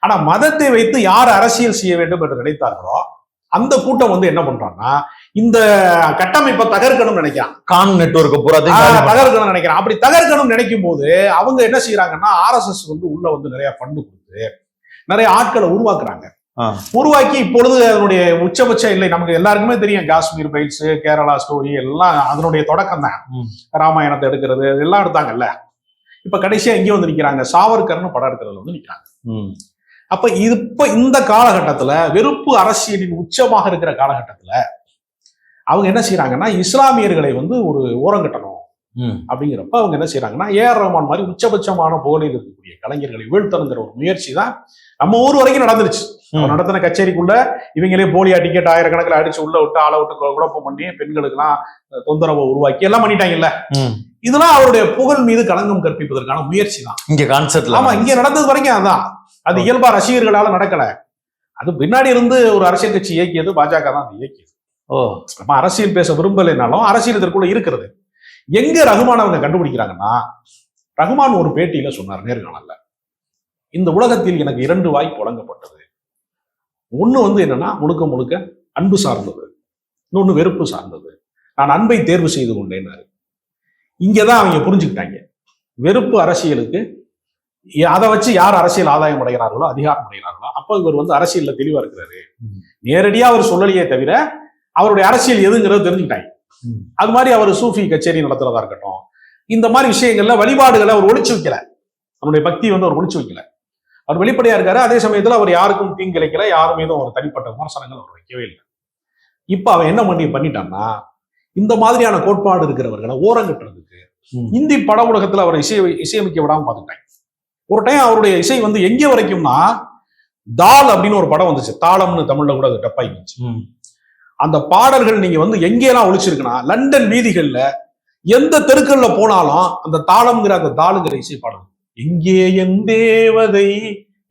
ஆனா மதத்தை வைத்து யார் அரசியல் செய்ய வேண்டும் என்று நினைத்தார்களோ அந்த கூட்டம் வந்து என்ன பண்றாங்கன்னா இந்த கட்டமைப்பை தகர்க்கணும்னு நினைக்கிறான். கான் காலி பண்ணி- தகர்க்கணும்னு நினைக்கிறேன். அப்படி தகர்க்கணும்னு நினைக்கும் போது அவங்க என்ன செய்யறாங்கன்னா ஆர்எஸ்எஸ் வந்து உள்ள வந்து நிறைய ஃபண்டு கொடுத்து நிறைய ஆட்களை உருவாக்குறாங்க. உருவாக்கி இப்பொழுது அதனுடைய உச்சபட்ச இல்லை. நமக்கு எல்லாருக்குமே தெரியும். காஷ்மீர் பைல்ஸ் கேரளா ஸ்டோரி எல்லாம் அதனுடைய தொடக்கம் தான். ராமாயணத்தை எடுக்கிறது இதெல்லாம் எடுத்தாங்கல்ல. இப்ப கடைசியா இங்கே வந்து நிக்கிறாங்க. சாவர்கர்னு படம் எடுக்கிறதுல வந்து நிக்கிறாங்க. அப்ப இப்ப இந்த காலகட்டத்துல வெறுப்பு அரசியலின் உச்சமாக இருக்கிற காலகட்டத்துல அவங்க என்ன செய்யறாங்கன்னா இஸ்லாமியர்களை வந்து ஒரு ஓரங்கட்டணும். அப்படிங்கிறப்ப அவங்க என்ன செய்யறாங்கன்னா ஏஆர் ரஹ்மான் மாதிரி உச்சபட்சமான புகழில் இருக்கக்கூடிய கலைஞர்களை வீழ்த்தணுங்கிற ஒரு முயற்சி தான் நம்ம ஊர் வரைக்கும் நடந்துருச்சு. நடத்தின கச்சேரிக்குள்ள இவங்களே போலியா டிக்கெட் ஆயிரக்கணக்கில் அடிச்சு உள்ள விட்டு ஆளை விட்டு குழப்பம் பண்ணி பெண்களுக்கெல்லாம் தொந்தரவை உருவாக்கி எல்லாம் பண்ணிட்டாங்கல்ல. இதெல்லாம் அவருடைய புகழ் மீது களங்கம் கற்பிப்பதற்கான முயற்சி தான். இங்க கான்செப்ட்ல ஆமா இங்க நடந்தது வரைக்கும் அதான். அது இயல்பா ரசிகர்களால நடக்கல. அது பின்னாடி இருந்து ஒரு அரசியல் கட்சி இயக்கியது பாஜக தான் இயக்கியது. ஓ நம்ம அரசியல் பேச விரும்பலைனாலும் அரசியல் இதற்குள்ள இருக்கிறது. எங்க ரகுமான் அவங்க கண்டுபிடிக்கிறாங்கன்னா ரகுமான் ஒரு பேட்டியில சொன்னார் நேர்காணல்ல. இந்த உலகத்தில் எனக்கு இரண்டு வாய்ப்பு வழங்கப்பட்டது. ஒண்ணு வந்து என்னன்னா முழுக்க முழுக்க அன்பு சார்ந்தது. இன்னொன்னு வெறுப்பு சார்ந்தது. நான் அன்பை தேர்வு செய்து கொண்டேன்னாரு. இங்கதான் அவங்க புரிஞ்சுக்கிட்டாங்க. வெறுப்பு அரசியலுக்கு அதை வச்சு யார் அரசியல் ஆதாயம் அடைகிறார்களோ அதிகாரம் அடைகிறார்களோ அப்போ இவர் வந்து அரசியல்ல தெளிவா இருக்கிறாரு. நேரடியா அவர் சொல்லலையே தவிர அவருடைய அரசியல் எதுங்கிறத தெரிஞ்சுக்கிட்டாங்க. அது மாதிரி அவர் சூஃபி கச்சேரி நடத்துறதா இருக்கட்டும். இந்த மாதிரி விஷயங்கள்ல வழிபாடுகளை அவர் ஒழிச்சு வைக்கல. அவருடைய பக்தி வந்து அவர் ஒழிச்சு வைக்கல. அவர் வெளிப்படையா இருக்காரு. அதே சமயத்துல அவர் யாருக்கும் தீங்கு இழைக்கல யார் மீதும் அவர் தனிப்பட்ட விமர்சனங்கள் அவர் வைக்கவே இல்லை. இப்ப அவன் என்ன பண்ணி பண்ணிட்டான்னா இந்த மாதிரியான கோட்பாடு இருக்கிறவர்களை ஓரங்கட்டுறதுக்கு. இந்தி பட உலகத்துல அவரை இசை இசையமைக்க விடாம பார்த்துட்டாங்க ஒரு டைம் அவருடைய இசை வந்து எங்கே வரைக்கும்னா தால் அப்படின்னு ஒரு படம் வந்துச்சு. தாளம்னு தமிழ்ல கூட அது டப்பாயிச்சு ம். அந்த பாடல்கள் நீங்க வந்து எங்கெல்லாம் ஒழிச்சிருக்குன்னா லண்டன் வீதிகள்ல எந்த தெருக்கள்ல போனாலும் அந்த தாளம்ங்கிற அந்த தாளுங்கிற இசை பாடல். எங்கே என் தேவதை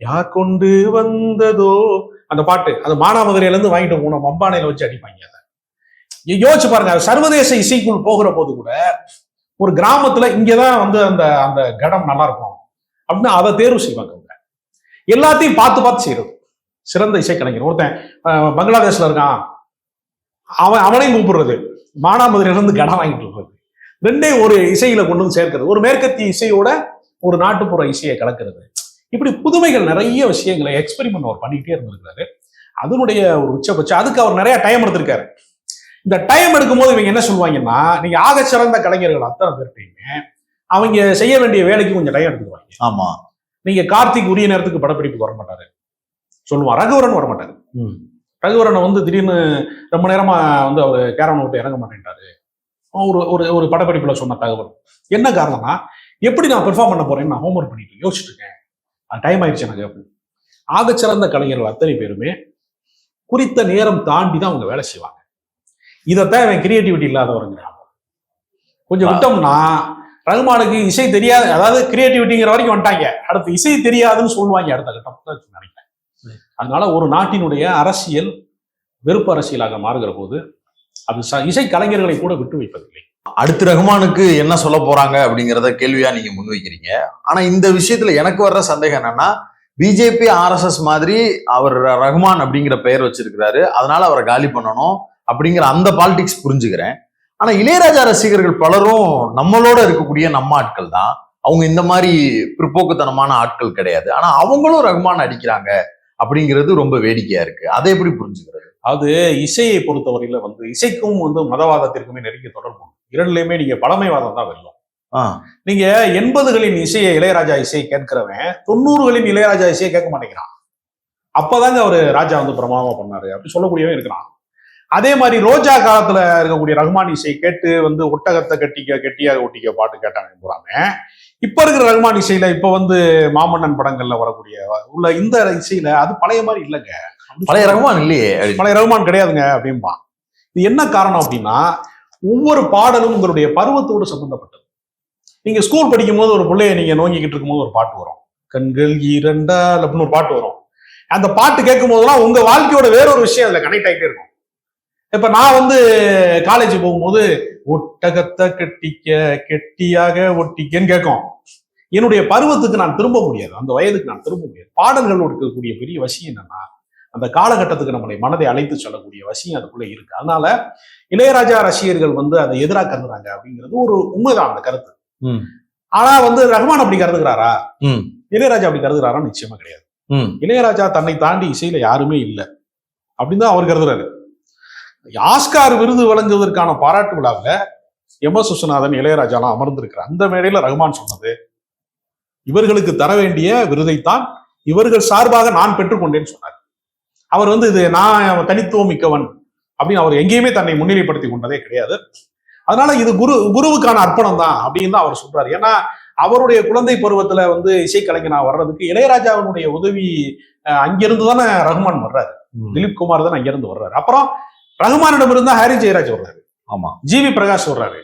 யார் கொண்டு வந்ததோ அந்த பாட்டு. அது மானாமதுரையில இருந்து வாங்கிட்டு போனோம் மம்பானையில வச்சு அடிப்பாங்க அதை. யோசிச்சு பாருங்க சர்வதேச இசைக்குள் போகிற போது கூட ஒரு கிராமத்துல இங்கதான் வந்து அந்த அந்த கடம் நல்லா இருக்கும் அப்படின்னு அதை தேர்வு செய்வாங்க அவங்க. எல்லாத்தையும் பார்த்து பார்த்து செய்யறது. சிறந்த இசை கலைஞர் ஒருத்தன் பங்களாதேஷ்ல இருக்கான். அவன் அவனையும் கூப்பிடுறது. மானாமதுரையில இருந்து கடம் வாங்கிட்டு இருக்கிறது ரெண்டே ஒரு இசையில கொண்டு வந்து சேர்க்கிறது. ஒரு மேற்கத்திய இசையோட ஒரு நாட்டுப்புற இசையை கலக்கிறது. இப்படி புதுமைகள் நிறைய விஷயங்களை எக்ஸ்பெரிமெண்ட் அவர் பண்ணிக்கிட்டே இருந்திருக்காரு அதனுடைய ஒரு உச்சபட்சம் அதுக்கு அவர் நிறைய டைம் எடுத்திருக்காரு. இந்த டைம் எடுக்கும்போது இவங்க என்ன சொல்லுவாங்கன்னா நீங்க ஆக சிறந்த கலைஞர்கள் அத்தனை பேர்ட்டையுமே அவங்க செய்ய வேண்டிய வேலைக்கு கொஞ்சம் டைம் எடுத்துக்குவாங்க. ஆமா. நீங்க கார்த்திக் உரிய நேரத்துக்கு படப்பிடிப்புக்கு வர மாட்டாரு சொல்லுவான் ரகுவரன் வர மாட்டாரு. ரகுவரனை வந்து திடீர்னு ரொம்ப நேரமா வந்து அவர் கேரவன் விட்டு இறங்க மாட்டேன்ட்டாரு. ஒரு ஒரு ஒரு படப்பிடிப்புல சொன்ன தகவல். என்ன காரணம்னா எப்படி நான் பெர்ஃபார்ம் பண்ண போறேன்னு நான் ஹோம்ஒர்க் பண்ணிட்டு யோசிச்சுட்டு இருக்கேன். டைம் ஆயிடுச்சு எனக்கு அப்படின்னு ஆகச்சிறந்த கலைஞர்கள் அத்தனை பேருமே குறித்த நேரம் தாண்டி தான் அவங்க வேலை செய்வாங்க. இதைத்தான் இவன் கிரியேட்டிவிட்டி இல்லாதவருங்கிறான் கொஞ்சம் விட்டோம்னா ரகுமானுக்கு இசை தெரியாது. அதாவது கிரியேட்டிவிட்டிங்கிற வரைக்கும் வந்துட்டாங்க. அடுத்து இசை தெரியாதுன்னு சொல்லுவாங்க அடுத்த கட்டம். நினைக்கிறேன் அதனால ஒரு நாட்டினுடைய அரசியல் வெறுப்பு அரசியலாக மாறுகிற போது அது ச- இசை கலைஞர்களை கூட விட்டு வைப்பதில்லை. அடுத்து ரகுமானுக்கு என்ன சொல்ல போறாங்க அப்படிங்கிறத கேள்வியா நீங்க முன்வைக்கிறீங்க ஆனா இந்த விஷயத்துல எனக்கு வர்ற சந்தேகம் என்னன்னா பிஜேபி ஆர்எஸ்எஸ் மாதிரி அவர் ரஹ்மான் அப்படிங்கிற பெயர் வச்சிருக்கிறாரு. அதனால அவரை காலி பண்ணணும் அப்படிங்கிற அந்த பாலிடிக்ஸ் புரிஞ்சுக்கிறேன். ஆனா இளையராஜா ரசிகர்கள் பலரும் நம்மளோட இருக்கக்கூடிய நம்ம ஆட்கள் தான். அவங்க இந்த மாதிரி பிற்போக்குத்தனமான ஆட்கள் கிடையாது. ஆனா அவங்களும் ரகுமான் அடிக்கிறாங்க. அப்படிங்கிறது ரொம்ப வேடிக்கையா இருக்கு. அதை எப்படி புரிஞ்சுக்கிறது? அது இசையை பொறுத்தவரையில வந்து இசைக்கும் வந்து மதவாதத்திற்குமே நெருங்கிய தொடர்பு. இரண்டுலயுமே நீங்க பழமைவாதம் தான் வெல்லும். நீங்க எண்பதுகளின் இசையை இளையராஜா இசையை கேட்கிறவன் தொண்ணூறுகளின் இளையராஜா இசையை கேட்க மாட்டேங்கிறான். அப்பதாங்க அவரு ராஜா வந்து பிரமாதமா பண்ணாரு. அப்படி சொல்லக்கூடியவன் இருக்கிறான். அதே மாதிரி ரோஜா காலத்துல இருக்கக்கூடிய ரஹ்மான் இசை கேட்டு வந்து ஒட்டகத்தை கட்டிக்க கெட்டியாக ஒட்டிக்க பாட்டு கேட்டாங்க போறாம இப்ப இருக்கிற ரஹ்மான் இசையில இப்ப வந்து மாமன்னன் படங்கள்ல வரக்கூடிய உள்ள இந்த இசையில அது பழைய மாதிரி இல்லைங்க. பழைய ரஹ்மான் இல்லையே. பழைய ரகுமான் கிடையாதுங்க அப்படின்பா இது என்ன காரணம் அப்படின்னா ஒவ்வொரு பாடலும் உங்களுடைய பருவத்தோடு சம்பந்தப்பட்டது. நீங்க ஸ்கூல் படிக்கும் போது ஒரு பிள்ளைய நீங்க நோங்கிக்கிட்டு இருக்கும்போது ஒரு பாட்டு வரும். கண்கள் இரண்டால் அப்படின்னு ஒரு பாட்டு வரும். அந்த பாட்டு கேட்கும் போதெல்லாம் உங்க வாழ்க்கையோட வேறொரு விஷயம் அதுல கனெக்ட் ஆகிட்டே இருக்கும். இப்ப நான் வந்து காலேஜ் போகும்போது ஒட்டகத்தை கெட்டிக்க கெட்டியாக ஒட்டிக்கன்னு கேட்கும். என்னுடைய பருவத்துக்கு நான் திரும்ப முடியாது. அந்த வயதுக்கு நான் திரும்ப முடியாது. பாடல்கள் இருக்கக்கூடிய பெரிய வசியம் என்னன்னா அந்த காலகட்டத்துக்கு நம்மளை மனதை அழைத்து செல்லக்கூடிய வசியம் அதுக்குள்ள இருக்கு. அதனால இளையராஜா ரசிகர்கள் வந்து அதை எதிராக கருதுறாங்க அப்படிங்கிறது ஒரு உண்மைதான் அந்த கருத்து. ஆனா வந்து ரஹ்மான் அப்படி கருதுகிறாரா? இளையராஜா அப்படி கருதுகிறாரா நிச்சயமா கிடையாது. இளையராஜா தன்னை தாண்டி இசையில யாருமே இல்லை. அப்படின்னு தான் அவர் கருதுறாரு. ஆஸ்கார் விருது வழங்குவதற்கான பாராட்டு விழாவில் எம் எஸ் விஸ்வநாதன் இளையராஜாலாம் அமர்ந்திருக்கிறார். அந்த மேடையில ரஹ்மான் சொன்னது இவர்களுக்கு தர வேண்டிய விருதைத்தான் இவர்கள் சார்பாக நான் பெற்றுக்கொண்டேன்னு சொன்னார். அவர் வந்து இது நான் தனித்துவம் மிக்கவன் அப்படின்னு அவர் எங்கேயுமே தன்னை முன்னிலைப்படுத்தி கொண்டதே கிடையாது. அதனால இது குரு குருவுக்கான அர்ப்பணம் தான் அப்படின்னு தான் அவர் சொல்றாரு. ஏன்னா அவருடைய குழந்தை பருவத்துல வந்து இசைக்கலைஞனா வர்றதுக்கு இளையராஜாவினுடைய உதவி அங்கிருந்து தானே ரஹ்மான் வர்றாரு. திலீப் குமார் தானே அங்கிருந்து வர்றாரு. அப்புறம் ரஹ்மானிடம் இருந்தா ஹாரி ஜெயராஜ் வர்றாரு. ஆமா. ஜிவி பிரகாஷ் வர்றாரு.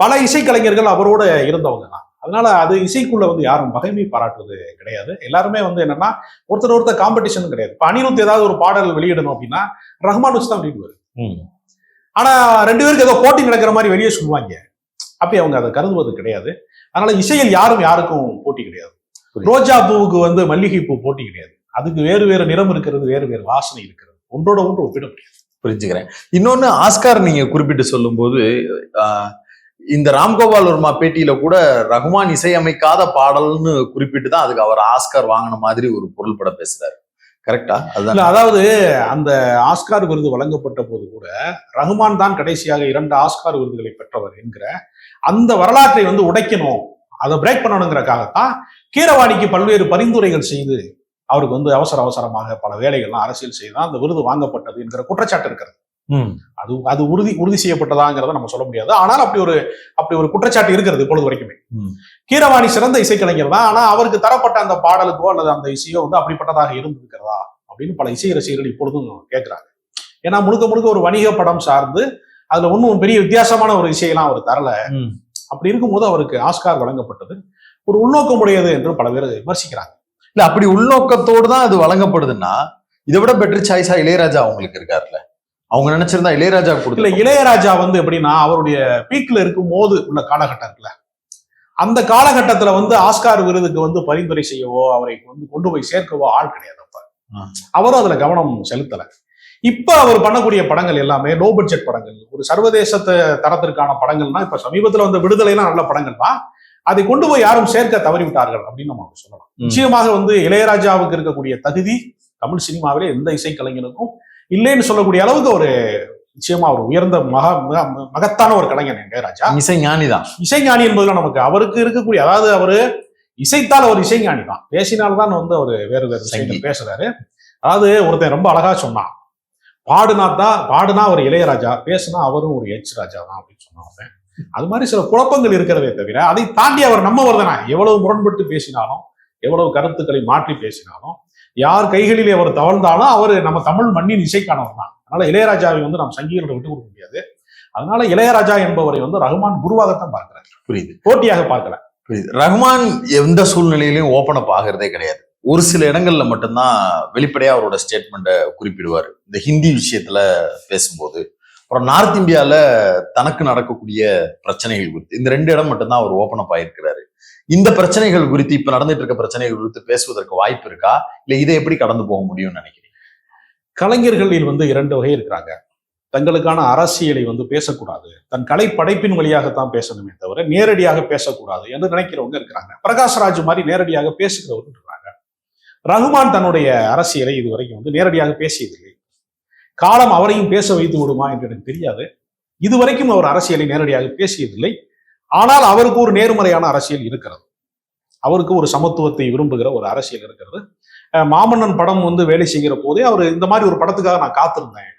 பல இசைக்கலைஞர்கள் அவரோட இருந்தவங்க தான். அதனால அது இசைக்குள்ள வந்து யாரும் பகைமை பாராட்டுவது கிடையாது. எல்லாருமே வந்து என்னன்னா ஒருத்தர் ஒருத்தர் காம்படிஷன் கிடையாது. இப்ப அனிருத் ஏதாவது ஒரு பாடல் வெளியிடணும் அப்படின்னா ரஹ்மான் வச்சு தான் வெளியிடுவாரு. ஆனா ரெண்டு பேருக்கு ஏதோ போட்டி நடக்கிற மாதிரி வெளியே சொல்லுவாங்க. அப்படி அவங்க அதை கருதுவது கிடையாது. அதனால இசையில் யாரும் யாருக்கும் போட்டி கிடையாது. ரோஜா பூவுக்கு வந்து மல்லிகை பூ போட்டி கிடையாது. அதுக்கு வேறு வேறு நிறம் இருக்கிறது வேறு வேறு வாசனை இருக்கிறது. ஒன்றோட ஒன்று ஒப்பிட முடியாது. புரிஞ்சுக்கிறேன். இன்னொன்னு ஆஸ்கார் நீங்க குறிப்பிட்டு சொல்லும்போது இந்த ராம்கோபால் வர்மா பேட்டியில கூட ரகுமான் இசையமைக்காத பாடல்னு குறிப்பிட்டு தான் அதுக்கு அவர் ஆஸ்கார் வாங்கின மாதிரி ஒரு பொருள் பட பேசுறாரு. கரெக்டா? அதுதான். அதாவது அந்த ஆஸ்கார் விருது வழங்கப்பட்ட போது கூட ரகுமான் தான் கடைசியாக இரண்டு ஆஸ்கார் விருதுகளை பெற்றவர் என்கிற அந்த வரலாற்றை வந்து உடைக்கணும் அதை பிரேக் பண்ணணுங்கிறக்காகத்தான் கீரவாணிக்கு பல்வேறு பரிந்துரைகள் செய்து அவருக்கு வந்து அவசர அவசரமாக பல வேலைகள்லாம் அரசியல் செய்து தான் அந்த விருது வாங்கப்பட்டது என்கிற குற்றச்சாட்டு இருக்கிறது. அது அது உறுதி உறுதி செய்யப்பட்டதாங்கிறத நம்ம சொல்ல முடியாது. ஆனால் அப்படி ஒரு அப்படி ஒரு குற்றச்சாட்டு இருக்கிறது இப்பொழுது வரைக்குமே. கீரவாணி சிறந்த இசைக்கலைஞர் தான். ஆனா அவருக்கு தரப்பட்ட அந்த பாடலுக்கோ அல்லது அந்த இசையோ வந்து அப்படிப்பட்டதாக இருந்திருக்கிறதா அப்படின்னு பல இசை ரசிகர்கள் இப்பொழுதும் கேட்கிறாங்க. ஏன்னா முழுக்க முழுக்க ஒரு வணிக படம் சார்ந்து அதுல ஒன்றும் பெரிய வித்தியாசமான ஒரு இசையெல்லாம் அவர் தரல. அப்படி இருக்கும்போது அவருக்கு ஆஸ்கார் வழங்கப்பட்டது. ஒரு உள்நோக்கமுடையது என்று பல பேர் விமர்சிக்கிறாங்க. இல்ல அப்படி உள்நோக்கத்தோடு தான் அது வழங்கப்படுதுன்னா இதை விட பெட்டர் சாய்ஸா இளையராஜா அவங்களுக்கு இருக்காருல்ல. அவங்க நினைச்சிருந்தா இளையராஜா கொடுக்கல இளையராஜா வந்து எப்படின்னா அவருடைய பீக்ல இருக்கும் போது உள்ள காலகட்டம் இருக்குல்ல அந்த காலகட்டத்துல வந்து ஆஸ்கார் விருதுக்கு வந்து பரிந்துரை செய்யவோ அவரை வந்து கொண்டு போய் சேர்க்கவோ ஆள் கிடையாது அப்ப. அவரும் அதுல கவனம் செலுத்தல. இப்ப அவர் பண்ணக்கூடிய படங்கள் எல்லாமே லோ பட்ஜெட் படங்கள் ஒரு சர்வதேச தரத்திற்கான படங்கள்னா இப்ப சமீபத்துல வந்த விடுதலைலாம் நல்ல படங்கள் தான் அதை கொண்டு போய் யாரும் சேர்க்க தவறிவிட்டார்கள் அப்படின்னு நம்ம சொல்லலாம். நிச்சயமாக வந்து இளையராஜாவுக்கு இருக்கக்கூடிய தகுதி தமிழ் சினிமாவிலே எந்த இசைக்கலைஞனுக்கும் இல்லைன்னு சொல்லக்கூடிய அளவுக்கு ஒரு நிச்சயமா ஒரு உயர்ந்த மக மக- மகத்தான ஒரு கலைஞர் இளையராஜா. இசை ஞானிதான். இசைஞானி என்பதுல நமக்கு அவருக்கு இருக்கக்கூடிய அதாவது அவரு இசைத்தால் அவர் இசைஞானி தான் பேசினால்தான் வந்து அவர் வேறு வேறு விஷயங்கள். பேசுறாரு. அதாவது ஒருத்தன் ரொம்ப அழகா சொன்னான். பாடுனா தான் பாடுனா அவர் இளையராஜா பேசுனா அவரும் ஒரு எச் ராஜா தான் அப்படின்னு சொன்னான் அது மாதிரி சில குழப்பங்கள் இருக்கிறதே தவிர அதை தாண்டி அவர் நம்மவர் தானே எவ்வளவு முரண்பட்டு பேசினாலும் எவ்வளவு கருத்துக்களை மாற்றி பேசினாலும் யார் கைகளிலே அவர் தவழ்ந்தாலும் அவர் நம்ம தமிழ் மண்ணின் இசைக்கானவர் தான். அதனால இளையராஜாவை வந்து நாம் சங்கீதத்தை விட்டு கொடுக்க முடியாது. அதனால இளையராஜா என்பவரை வந்து ரகுமான் குருவாகத்தான் பார்க்கிறார். புரியுது. போட்டியாக பார்க்கல. புரியுது. ரஹ்மான் எந்த சூழ்நிலையிலையும் ஓப்பன் அப் ஆகிறதே கிடையாது. ஒரு சில இடங்கள்ல மட்டும்தான் வெளிப்படையா அவரோட ஸ்டேட்மெண்ட்டை குறிப்பிடுவார். இந்த ஹிந்தி விஷயத்துல பேசும்போது. அப்புறம் நார்த் இந்தியாவில் தனக்கு நடக்கக்கூடிய பிரச்சனைகள் குறித்து இந்த ரெண்டு இடம் மட்டும்தான் அவர் ஓப்பன் அப் ஆயிருக்கிறாரு. இந்த பிரச்சனைகள் குறித்து இப்ப நடந்துட்டு இருக்க பிரச்சனைகள் குறித்து பேசுவதற்கு வாய்ப்பு இருக்கா? இல்ல இதை எப்படி கடந்து போக முடியும்னு நினைக்கிறீங்க? கலைஞர்களில் வந்து இரண்டு வகை இருக்கிறாங்க. தங்களுக்கான அரசியலை வந்து பேசக்கூடாது. தன் கலை படைப்பின் வழியாகத்தான் பேசணுமே தவிர நேரடியாக பேசக்கூடாது என்று நினைக்கிறவங்க இருக்கிறாங்க. பிரகாஷ்ராஜ் மாதிரி நேரடியாக பேசுகிறவர்கள் இருக்கிறாங்க. ரகுமான் தன்னுடைய அரசியலை இதுவரைக்கும் வந்து நேரடியாக பேசியதில்லை. காலம் அவரையும் பேச வைத்து விடுமா என்று எனக்கு தெரியாது. இதுவரைக்கும் அவர் அரசியலை நேரடியாக பேசியதில்லை. ஆனால் அவருக்கு ஒரு நேர்மறையான அரசியல் இருக்கிறது. அவருக்கு ஒரு சமத்துவத்தை விரும்புகிற ஒரு அரசியல் இருக்கிறது. மாமன்னன் படம் வந்து வேலை செய்கிற போதே அவர் இந்த மாதிரி ஒரு படத்துக்காக நான் காத்திருந்தேன்.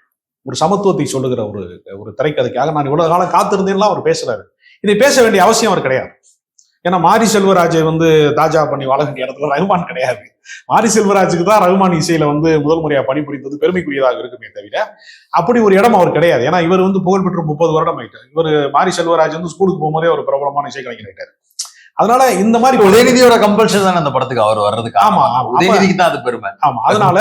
ஒரு சமத்துவத்தை சொல்லுகிற ஒரு ஒரு திரைக்கதைக்காக நான் இவ்வளவு காலம் காத்திருந்தேன்லாம் அவர் பேசுறாரு. இதை பேச வேண்டிய அவசியம் அவர் கிடையாது. ஏன்னா மாரி செல்வராஜை வந்து தாஜா பண்ணி வாழ வேண்டிய இடத்துல ரகுமான் கிடையாது. மாரி செல்வராஜுக்கு தான் ரகுமான் இசையில வந்து முதல் முறையா பணிபுரிந்தது பெருமைக்குரியதாக இருக்குமே தவிர அப்படி ஒரு இடம் அவர் கிடையாது. ஏன்னா இவர் வந்து புகழ்பெற்ற முப்பது வருடம் ஆயிட்டார். இவர் மாரி செல்வராஜ் வந்து ஸ்கூலுக்கு போகும்போதே ஒரு பிரபலமான இசைக்கலைஞர் ஆயிட்டார். அதனால இந்த மாதிரி உதயநிதியோட கம்பல்ஷன் தான் அந்த படத்துக்கு அவர் வர்றதுக்கு ஆமா. உதயநிதிக்கு தான் அது பெருமை. ஆமா அதனால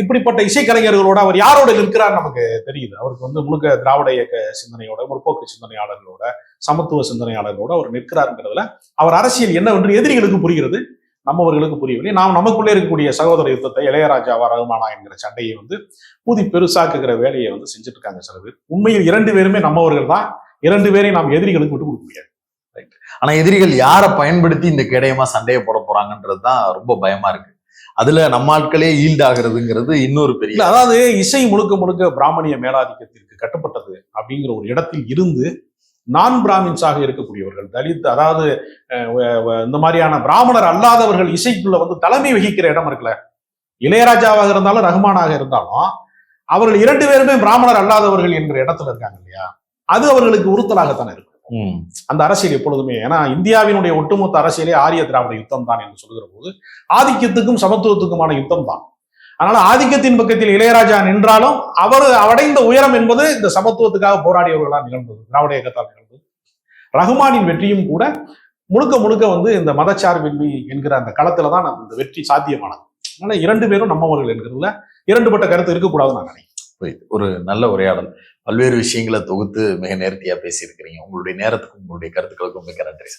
இப்படிப்பட்ட இசைக்கலைஞர்களோட அவர் யாரோட நிற்கிறார் நமக்கு தெரியுது. அவருக்கு வந்து முழுக்க திராவிட இயக்க சிந்தனையோட முற்போக்கு சிந்தனையாளர்களோட சமத்துவ சிந்தனையாளர்களோட அவர் நிற்கிறாருங்கிறதுல அவர் அரசியல் என்னவென்று எதிரிகளுக்கு புரிகிறது. நம்மவர்களுக்கு புரியவில்லை. நாம் நமக்குள்ளே இருக்கக்கூடிய சகோதர யுத்தத்தை இளையராஜாவா ரகுமானா என்கிற சண்டையை வந்து ஊதி பெருசாக்குகிற வேலையை வந்து செஞ்சுட்டு இருக்காங்க சில பேர். உண்மையில் இரண்டு பேருமே நம்மவர்கள் தான். இரண்டு பேரையும் நாம் எதிரிகளுக்கு விட்டு கொடுக்க முடியாது. ஆனா எதிரிகள் யாரை பயன்படுத்தி இந்த கேடயமா சண்டையை போட போறாங்கன்றது தான் ரொம்ப பயமா இருக்கு. அதுல நம்ம ஆட்களே ஈல்ட் ஆகுறதுங்கிறது இன்னொரு பெரிய அதாவது இசை முழுக்க முழுக்க பிராமணிய மேலாதிக்கத்திற்கு கட்டுப்பட்டது அப்படிங்கிற ஒரு இடத்தில் இருந்து நான் பிராமின்ஸாக இருக்கக்கூடியவர்கள் தலித் அதாவது இந்த மாதிரியான பிராமணர் அல்லாதவர்கள் இசைக்குள்ள வந்து தலைமை வகிக்கிற இடம் இருக்குல்ல. இளையராஜாவாக இருந்தாலும் ரஹ்மானாக இருந்தாலும் அவர்கள் இரண்டு பேருமே பிராமணர் அல்லாதவர்கள் என்கிற இடத்துல இருக்காங்க இல்லையா? அது அவர்களுக்கு உறுத்தலாகத்தானே இருக்கும். அந்த அரசியல் எப்பொழுதுமே ஏன்னா இந்தியாவினுடைய ஒட்டுமொத்த அரசியலே ஆரிய திராவிட யுத்தம் தான் என்று சொல்லுகிற போது ஆதிக்கத்துக்கும் சமத்துவத்துக்குமான யுத்தம் தான் அதனால ஆதிக்கத்தின் பக்கத்தில் இளையராஜா நின்றாலும் அவர் அடைந்த உயரம் என்பது இந்த சமத்துவத்துக்காக போராடியவர்களால் நிகழ்ந்தது திராவிட இயக்கத்தால் நிகழ்ந்தது. ரகுமானின் வெற்றியும் கூட முழுக்க முழுக்க வந்து இந்த மதச்சார்பின்மை என்கிற அந்த களத்துல தான் இந்த வெற்றி சாத்தியமானது. அதனால இரண்டு பேரும் நம்மவர்கள் என்கிறதுல இரண்டுபட்ட கருத்து இருக்கக்கூடாதுன்னு நான் நினைக்கிறேன். ஒரு நல்ல உரையாடல். பல்வேறு விஷயங்களை தொகுத்து மிக நேர்த்தியா பேசியிருக்கிறீங்க. உங்களுடைய நேரத்துக்கும் உங்களுடைய கருத்துக்களுக்கும் மிக நன்றி